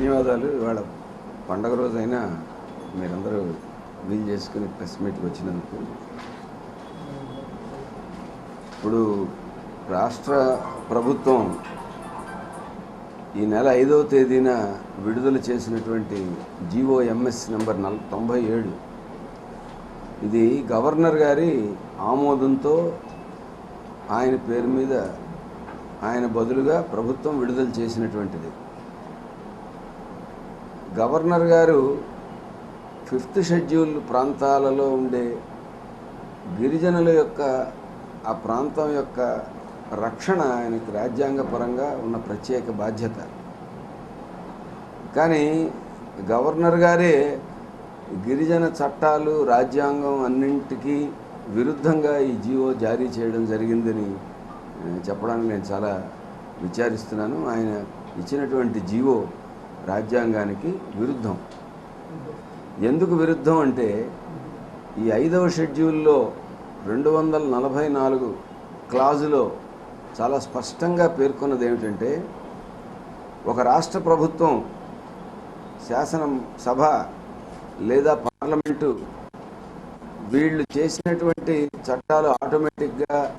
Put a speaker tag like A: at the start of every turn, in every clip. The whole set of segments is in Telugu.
A: ధన్యవాదాలు. ఇవాళ పండగ రోజైనా మీరందరూ వీలు చేసుకుని ప్రెస్ మీట్కి వచ్చినందుకు. ఇప్పుడు రాష్ట్ర ప్రభుత్వం ఈ నెల ఐదవ తేదీన విడుదల చేసినటువంటి జీఓఎంఎస్ నెంబర్ నల్ తొంభై ఏడు. ఇది గవర్నర్ గారి ఆమోదంతో ఆయన పేరు మీద ఆయన బదులుగా ప్రభుత్వం విడుదల చేసినటువంటిది. గవర్నర్ గారు ఫిఫ్త్ షెడ్యూల్ ప్రాంతాలలో ఉండే గిరిజనుల యొక్క ఆ ప్రాంతం యొక్క రక్షణ ఆయనకి రాజ్యాంగపరంగా ఉన్న ప్రత్యేక బాధ్యత. కానీ గవర్నర్ గారే గిరిజన చట్టాలు రాజ్యాంగం అన్నింటికీ విరుద్ధంగా ఈ జీవో జారీ చేయడం జరిగిందని చెప్పడానికి నేను చాలా విచారిస్తున్నాను. ఆయన ఇచ్చినటువంటి జీవో రాజ్యాంగానికి విరుద్ధం. ఎందుకు విరుద్ధం అంటే ఈ ఐదవ షెడ్యూల్లో రెండు వందల నలభై నాలుగు క్లాజులో చాలా స్పష్టంగా పేర్కొన్నది ఏమిటంటే ఒక రాష్ట్ర ప్రభుత్వం శాసనం సభ లేదా పార్లమెంటు వీళ్ళు చేసినటువంటి చట్టాలు ఆటోమేటిక్గా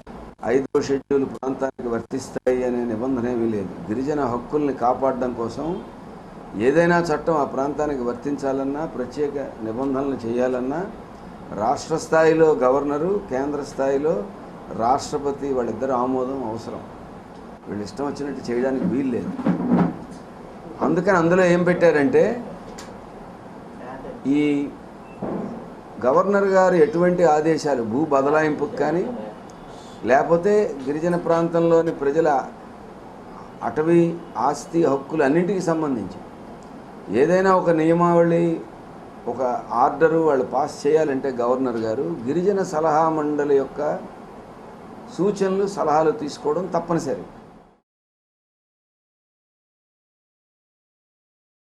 A: ఐదో షెడ్యూల్ ప్రాంతానికి వర్తిస్తాయి అనే నిబంధన ఏమీ లేదు. గిరిజన హక్కుల్ని కాపాడడం కోసం ఏదైనా చట్టం ఆ ప్రాంతానికి వర్తించాలన్నా ప్రత్యేక నిబంధనలు చేయాలన్నా రాష్ట్ర స్థాయిలో గవర్నరు కేంద్ర స్థాయిలో రాష్ట్రపతి వాళ్ళిద్దరు ఆమోదం అవసరం. వీళ్ళు ఇష్టం వచ్చినట్టు చేయడానికి వీలు లేదు. అందుకని అందులో ఏం పెట్టారంటే ఈ గవర్నర్ గారు ఎటువంటి ఆదేశాలు భూ బదలాయింపుకు కానీ లేకపోతే గిరిజన ప్రాంతంలోని ప్రజల అటవీ ఆస్తి హక్కులు అన్నింటికి సంబంధించి ఏదైనా ఒక నియమావళి ఒక ఆర్డరు వాళ్ళు పాస్ చేయాలంటే గవర్నర్ గారు గిరిజన సలహా మండలి యొక్క సూచనలు సలహాలు తీసుకోవడం తప్పనిసరి.